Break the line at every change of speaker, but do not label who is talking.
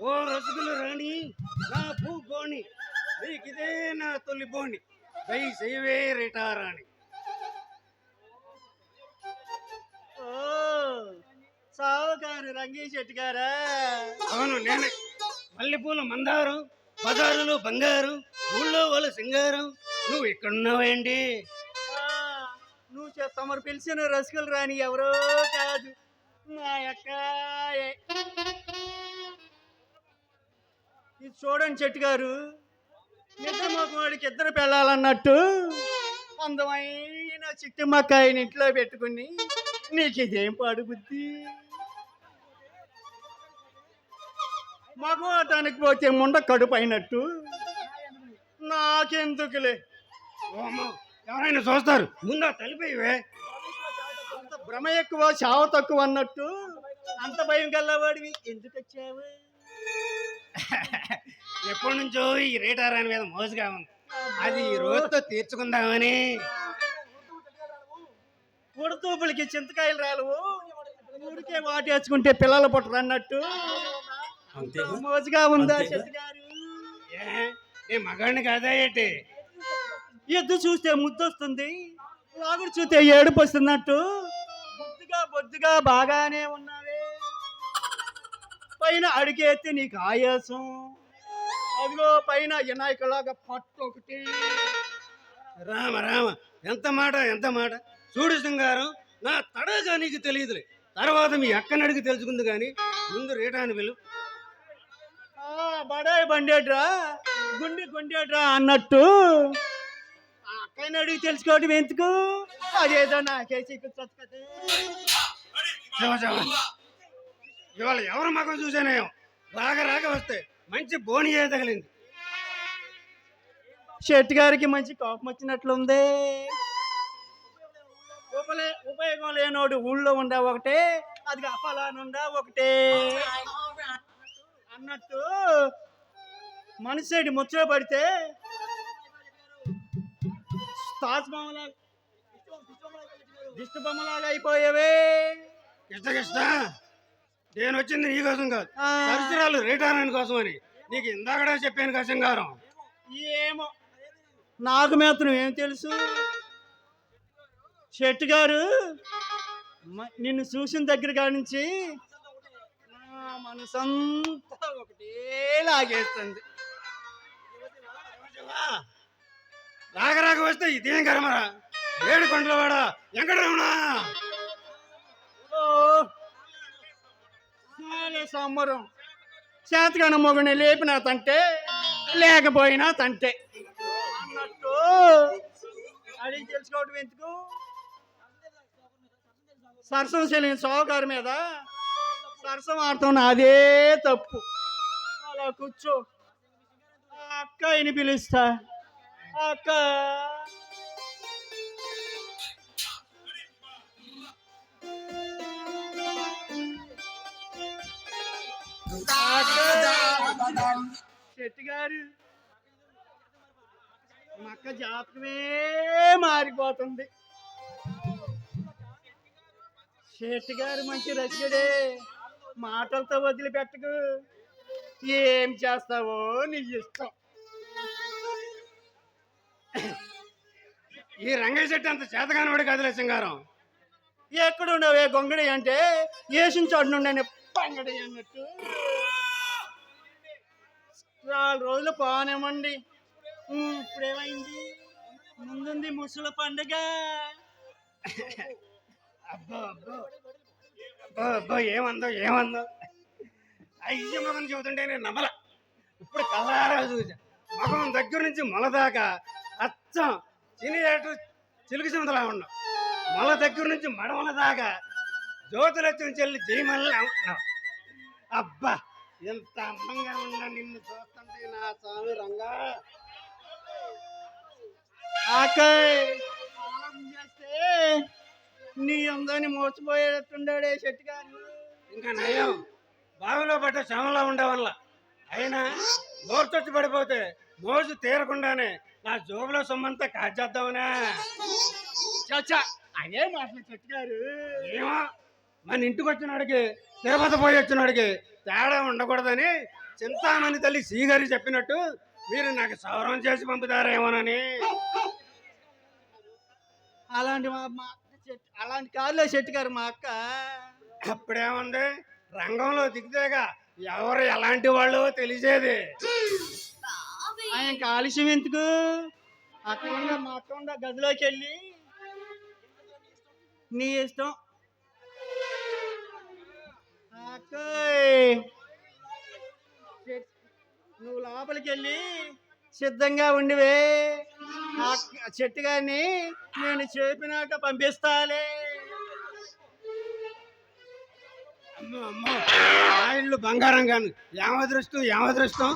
ఓ రసగులు రాణి నా భూ బోణి నీకిదే నా తొలి బోణి దై సేవే రేటారాణి
ఓ సావుకారు రంగీ చెట్టు గారా?
అవును నేనే. మల్లెపూల మందారం బజారులో బంగారం ఊళ్ళో వాళ్ళ సింగారం నువ్వు ఇక్కడున్నావేంటి?
ఆ, నువ్వు తమరు పిలిచిన రసికలు రాని ఎవరో కాదు. మా అక్కాయే. ఇది చూడండి చెట్టు గారు వాడికి ఇద్దరు పెళ్ళాలన్నట్టు అందమైన చిట్టి మక్కాయని ఇంట్లో పెట్టుకుని నీకు ఇదేం పాడు బుద్ధి మగవాటానికి పోతే ముండ కడుపు అయినట్టు నాకెందుకులే
ఎవరైనా చూస్తారు? ముందా తలిపోయివే
అంత భ్రమ ఎక్కువ చావ తక్కువ అన్నట్టు. అంత భయం గల్లవాడివి ఎందుకు వచ్చావు?
ఎప్పటి నుంచో ఈ రేటారాని మీద మోసుగా ఉంది. అది ఈ రోజుతో తీర్చుకుందామని.
ఉడతూపులకి చింతకాయలు రాలవు. ఊరికే వాటేసుకుంటే పిల్లలు పుట్టరు అన్నట్టు.
అంతే.
మోజుగా ఉందా
ఏ మగాడిని కాదా ఏంటి?
ఎద్దు చూస్తే ముద్దొస్తుంది. లాగుడు చూస్తే ఏడుపు వస్తున్నట్టు. బొద్దుగా బొద్దుగా బాగానే ఉన్నావే పైన అడిగేస్తే నీకు ఆయాసం. అదిగో పైన వినాయకులాగా పట్టు ఒకటి.
రామ రామ ఎంత మాట ఎంత మాట. చూడు సింగారం నా తడగా నీకు తెలియదులే. తర్వాత మీ అక్కని అడిగి తెలుసుకుంది కానీ ముందు రేటాని వెళ్ళు.
ఆ, బడాయి బండేట్రా గుండె గుండేట్రా అన్నట్టు. అక్కని అడిగి తెలుసుకోవడం ఎందుకు? అదేదో నాకే చిక్కుతుంది కదా.
ఇవాళ ఎవరు మగం చూసానేమో రాక రాక వస్తే మంచి బోనియే తగిలింది?
షెట్టి గారికి మంచి కోపం వచ్చినట్లుంది. ఉపయోగం లేనోడు ఊళ్ళో ఉండా ఒకటే అది అప్పలానుండా ఒకటే. అన్నట్టు మనిషి ముచ్చట పడితే దిష్టి బొమ్మలాగా అయిపోయావే.
కిష్ట నేను వచ్చింది నీ కోసం కాదు. పరిసరాలు రేటారాని కోసం అని. నీకు ఇందాకడే చెప్పాను కదా సింగారం
ఏమో. నాకు మాత్రం ఏం తెలుసు? షెట్టి గారు నిన్ను చూసిన దగ్గర కాడి నుంచి నా మనసంతా ఒకటే లాగేస్తుంది.
రాక రాక వస్తే ఇదేం కర్మరా? ఏడు కొండలవాడ వెంకటరమణ.
చాలే సంబరం. చేతకాన మొగుని లేపినా తంటే లేకపోయినా తంటే. అన్నట్టు అడిగి తెలుసుకోవటం ఎందుకు? సరసం చెల్లిన సోకారు మీద సరసం ఆడుతున్న అదే తప్పు. అలా కూర్చో. అక్క ఇని పిలుస్తా. అక్క శెట్టి గారు మక్క జాతకమే మారిపోతుంది. శెట్టి గారు మంచి రసికుడే మాటలతో వదిలిపెట్టకు. ఏం చేస్తావో నీ ఇష్టం.
ఈ రంగయ్య చెట్టు అంత చేతగానవాడు కదలే సింగారం.
ఎక్కడున్నావే గొంగడి అంటే? ఏసిన చోటు నుండి అన్నట్టు. నాలుగు రోజులు పోనేమండి ఇప్పుడేమైంది? ముందుంది ముసల పండుగ.
అబ్బో అబ్బో. అబ్బో అబ్బో ఏమందో ఏమందో. అయ్య మగం చెబుతుంటే నేను నమ్మల. ఇప్పుడు కలారా చూసా. మగం దగ్గర నుంచి మొల దాకా అచ్చం చినియేటు చిలుకు సింతలా ఉన్నావు మొల దగ్గర నుంచి మడమల దాకా జ్యోతిలక్ష్మి చెల్లి జయమల్లి అంటున్నావు అబ్బా ఎంత అందంగా ఉన్నా నిన్ను చూస్తుంటే నా స్వామి రంగా.
ఆకాయ్ చేస్తే నీ అందాన్ని మోసపోయేటట్టుండాడే శెట్టి గారు
ఇంకా నయం. బావిలో పడ్డ శ్రమలా ఉండే వల్ల అయినా మోర్చొచ్చి పడిపోతే మోజు తీరకుండానే నా జోబులో సొమ్మంతా కాజేద్దామనే.
చచ్చా అదే మాటలు శెట్టి గారు
ఏమో మన ఇంటికి వచ్చినాడికి తిరుపతి పోయి వచ్చినాడికి తేడా ఉండకూడదని చింతామణి తల్లి శ్రీగారి చెప్పినట్టు మీరు నాకు సౌరం చేసి పంపుతారేమోనని.
అలాంటి మా అలాంటి కాదులే చెట్టు గారు మా అక్క.
అప్పుడేముంది? రంగంలో దిగితేగా ఎవరు ఎలాంటి వాళ్ళు తెలిసేది.
ఆయన ఇంకా ఆలస్యం ఎందుకు? అక్కడ మా అక్క గదిలోకి వెళ్ళి. నీ ఇష్టం. నువ్వు లోపలికి వెళ్ళి సిద్ధంగా ఉండివే. ఆ చెట్టు గారిని నేను చెప్పినాక పంపిస్తాలే.
అమ్మో అమ్మో. ఆ బంగారం కాను ఏమదృష్టం ఏమదృష్టం?